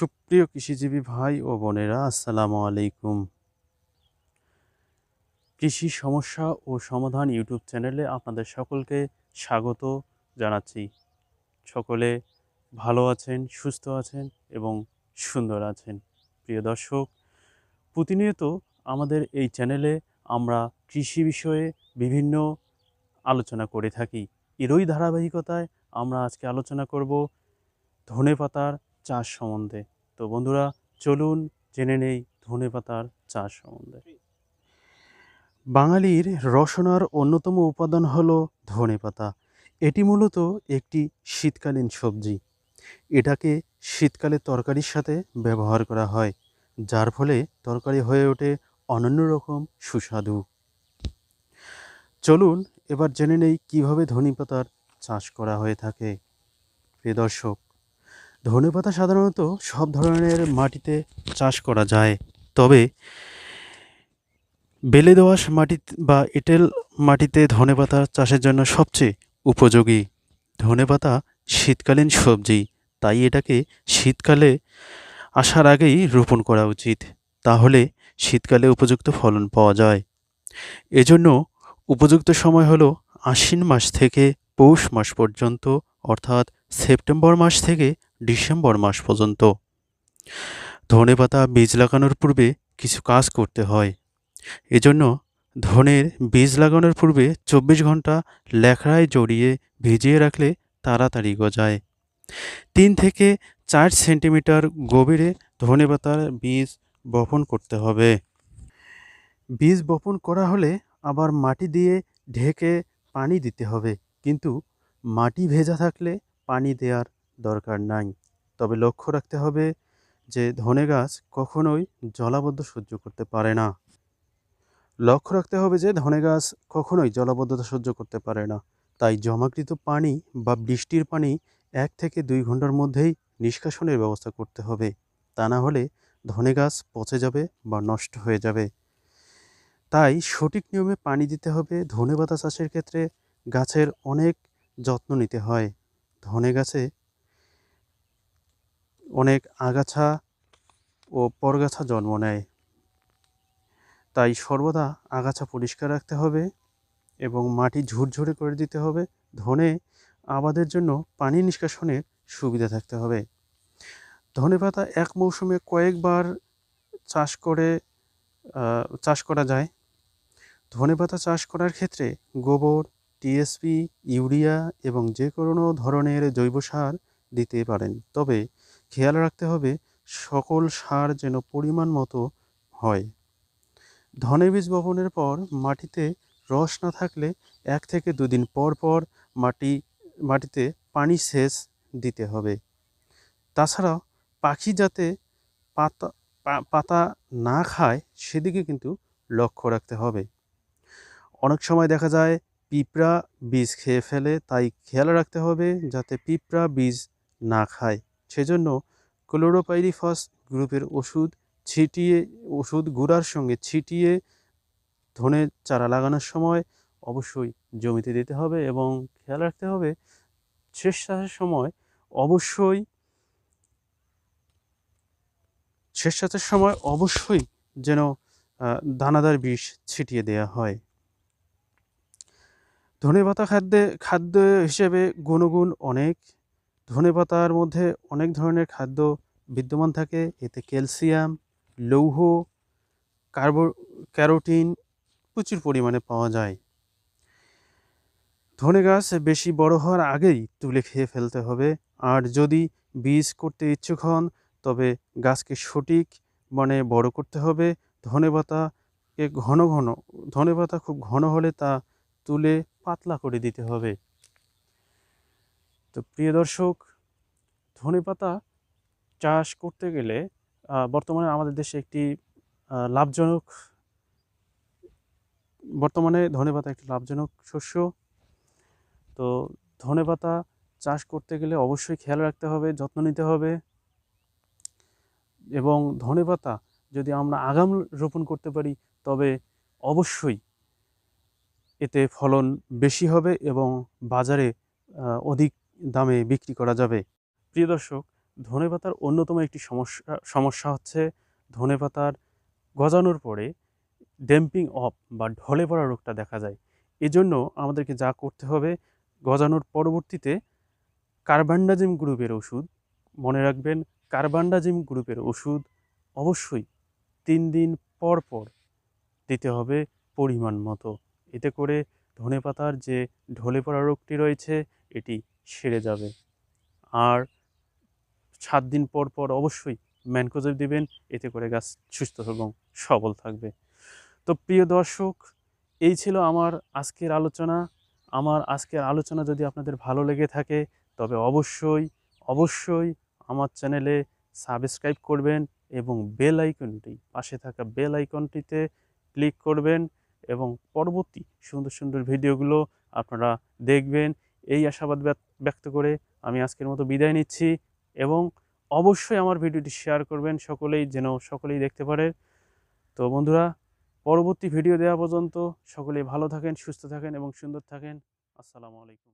সুপ্রিয় কৃষিজীবী ভাই ও বোনেরা, আসসালামু আলাইকুম। কৃষি সমস্যা ও সমাধান ইউটিউব চ্যানেলে আপনাদের সকলকে স্বাগত জানাচ্ছি। সকলে ভালো আছেন, সুস্থ আছেন এবং সুন্দর আছেন। প্রিয় দর্শক, প্রতিনিয়ত আমাদের এই চ্যানেলে আমরা কৃষি বিষয়ে বিভিন্ন আলোচনা করে থাকি। এরই ধারাবাহিকতায় আমরা আজকে আলোচনা করব ধনে পাতার চাষ সম্বন্ধে। তো বন্ধুরা, চলুন জেনে নেই ধনে পাতার চাষ সম্বন্ধে। বাঙালির রসনার অন্যতম উপাদান হলো ধনে পাতা। এটি মূলত একটি শীতকালীন সবজি। এটাকে শীতকালে তরকারির সাথে ব্যবহার করা হয়, যার ফলে তরকারি হয়ে ওঠে অনন্য রকম সুস্বাদু। চলুন এবার জেনে নেই কীভাবে ধনে পাতার চাষ করা হয়ে থাকে। প্রিয় দর্শক ধনেপাতা সাধারণত সব ধরনের মাটিতে চাষ করা যায়। তবে বেলে দোআঁশ মাটি বা এঁটেল মাটিতে ধনেপাতা চাষের জন্য সবচেয়ে উপযোগী। ধনেপাতা শীতকালীন সবজি, তাই এটাকে শীতকালে আসার আগেই রোপণ করা উচিত। তাহলে শীতকালে উপযুক্ত ফলন পাওয়া যায়। এজন্য উপযুক্ত সময় হলো আশ্বিন মাস থেকে পৌষ মাস পর্যন্ত, অর্থাৎ সেপ্টেম্বর মাস থেকে ডিসেম্বর মাস পর্যন্ত। ধনে পাতা বীজ লাগানোর পূর্বে কিছু কাজ করতে হয়। এজন্য ধনের বীজ লাগানোর পূর্বে চব্বিশ ঘণ্টা লেখড়ায় জড়িয়ে ভিজিয়ে রাখলে তাড়াতাড়ি গজায়। তিন থেকে চার সেন্টিমিটার গভীরে ধনে পাতার বীজ বপন করতে হবে। বীজ বপন করা হলে আবার মাটি দিয়ে ঢেকে পানি দিতে হবে। কিন্তু মাটি ভেজা থাকলে পানি দেওয়ার দরকার নাই। তবে লক্ষ্য রাখতে হবে যে ধনে গাছ কখনোই জলাবদ্ধ সহ্য করতে পারে না। লক্ষ্য রাখতে হবে যে ধনে গাছ কখনোই জলাবদ্ধতা সহ্য করতে পারে না। তাই জমাকৃত পানি বা বৃষ্টির পানি এক থেকে দুই ঘণ্টার মধ্যেই নিষ্কাশনের ব্যবস্থা করতে হবে। তা না হলে ধনে গাছ পচে যাবে বা নষ্ট হয়ে যাবে। তাই সঠিক নিয়মে পানি দিতে হবে। ধনে পাতা চাষের ক্ষেত্রে গাছের অনেক যত্ন নিতে হয়। ধনে গাছে অনেক আগাছা ও পরগাছা জন্ম নেয়। তাই সর্বদা আগাছা পরিষ্কার রাখতে হবে এবং মাটি ঝুরঝুরে করে দিতে হবে। ধনে আবাদের জন্য পানি নিষ্কাশনের সুবিধা থাকতে হবে। ধনে পাতা এক মৌসুমে কয়েকবার চাষ করে চাষ করা যায়। ধনে পাতা চাষ করার ক্ষেত্রে গোবর, টিএসপি, ইউরিয়া এবং যে কোনো ধরনের জৈব সার দিতে পারেন। তবে খেয়াল রাখতে হবে, সকল সার যেন পরিমাণ মতো হয়। ধনে বীজ বপনের পর মাটিতে রস না থাকলে এক থেকে দুদিন পর পর মাটি, মাটিতে পানি সেচ দিতে হবে। তাছাড়াও পাখি যাতে পাতা পাতা না খায় সেদিকে কিন্তু লক্ষ্য রাখতে হবে। অনেক সময় দেখা যায় পিঁপড়া বীজ খেয়ে ফেলে, তাই খেয়াল রাখতে হবে যাতে পিঁপড়া বীজ না খায়। সেজন্য ক্লোরোপাইরিফস গ্রুপের ওষুধ ছিটিয়ে, ওষুধ গুঁড়ার সঙ্গে ছিটিয়ে ধনে চারা লাগানোর সময় অবশ্যই জমিতে দিতে হবে এবং খেয়াল রাখতে হবে শেষ চাষের সময় অবশ্যই শেষ চাষের সময় অবশ্যই যেন দানাদার বিষ ছিটিয়ে দেওয়া হয়। ধনেপাতা খাদ্যে, খাদ্য হিসেবে গুণগুণ অনেক। ধনেপাতার মধ্যে অনেক ধরনের খাদ্য বিদ্যমান থাকে। এতে ক্যালসিয়াম, লৌহ, কার্বো, ক্যারোটিন প্রচুর পরিমাণে পাওয়া যায়। ধনে গাছ বেশি বড় হওয়ার আগেই তুলে খেয়ে ফেলতে হবে। আর যদি বীজ করতে ইচ্ছুক হন, তবে গাছকে সঠিক মানে বড় করতে হবে। ধনে পাতাকে ঘন ঘন ধনে পাতা খুব ঘন হলে তা তুলে পাতলা করে দিতে হবে। তো প্রিয় দর্শক, ধনে পাতা চাষ করতে গেলে বর্তমানে আমাদের দেশে একটি লাভজনক, বর্তমানে ধনে পাতা একটি লাভজনক শস্য। তো ধনে পাতা চাষ করতে গেলে অবশ্যই খেয়াল রাখতে হবে, যত্ন নিতে হবে। এবং ধনে পাতা যদি আমরা আগাম রোপণ করতে পারি, তবে অবশ্যই এতে ফলন বেশি হবে এবং বাজারে অধিক দামে বিক্রি করা যাবে। প্রিয় দর্শক ধনেপাতার অন্যতম একটি সমস্যা সমস্যা হচ্ছে ধনেপাতার গজানোর পরে ড্যাম্পিং অফ বা ঢলে পড়া রোগটা দেখা যায়। এজন্য আমাদেরকে যা করতে হবে, গজানোর পরবর্তীতে কার্বান্ডাজিম গ্রুপের ওষুধ, মনে রাখবেন কার্বান্ডাজিম গ্রুপের ওষুধ অবশ্যই তিন দিন পর পর দিতে হবে পরিমাণ মতো। এতে করে ধনেপাতার যে ঢলে পড়া রোগটি রয়েছে, এটি সেরে যাবে। আর সাত দিন পর পর অবশ্যই ম্যানকোজেব দিবেন, এতে করে গাছ সুস্থ এবং সবল থাকবে। তো প্রিয় দর্শক, এই ছিল আমার আজকের আলোচনা। আমার আজকের আলোচনা যদি আপনাদের ভালো লেগে থাকে, তবে অবশ্যই অবশ্যই আমার চ্যানেলে সাবস্ক্রাইব করবেন এবং বেল আইকনটি, পাশে থাকা বেল আইকনটিতে ক্লিক করবেন এবং পরবর্তী সুন্দর সুন্দর ভিডিওগুলো আপনারা দেখবেন। এই আশাবাদ ব্যক- ব্যক্ত করে আমি আজকের মতো বিদায় নিচ্ছি এবং অবশ্যই আমার ভিডিওটি শেয়ার করবেন সকলেই যেন সকলেই দেখতে পারে। তো বন্ধুরা, পরবর্তী ভিডিও দেওয়া পর্যন্ত সকলেই ভালো থাকেন, সুস্থ থাকেন এবং সুন্দর থাকেন। আসসালামু আলাইকুম।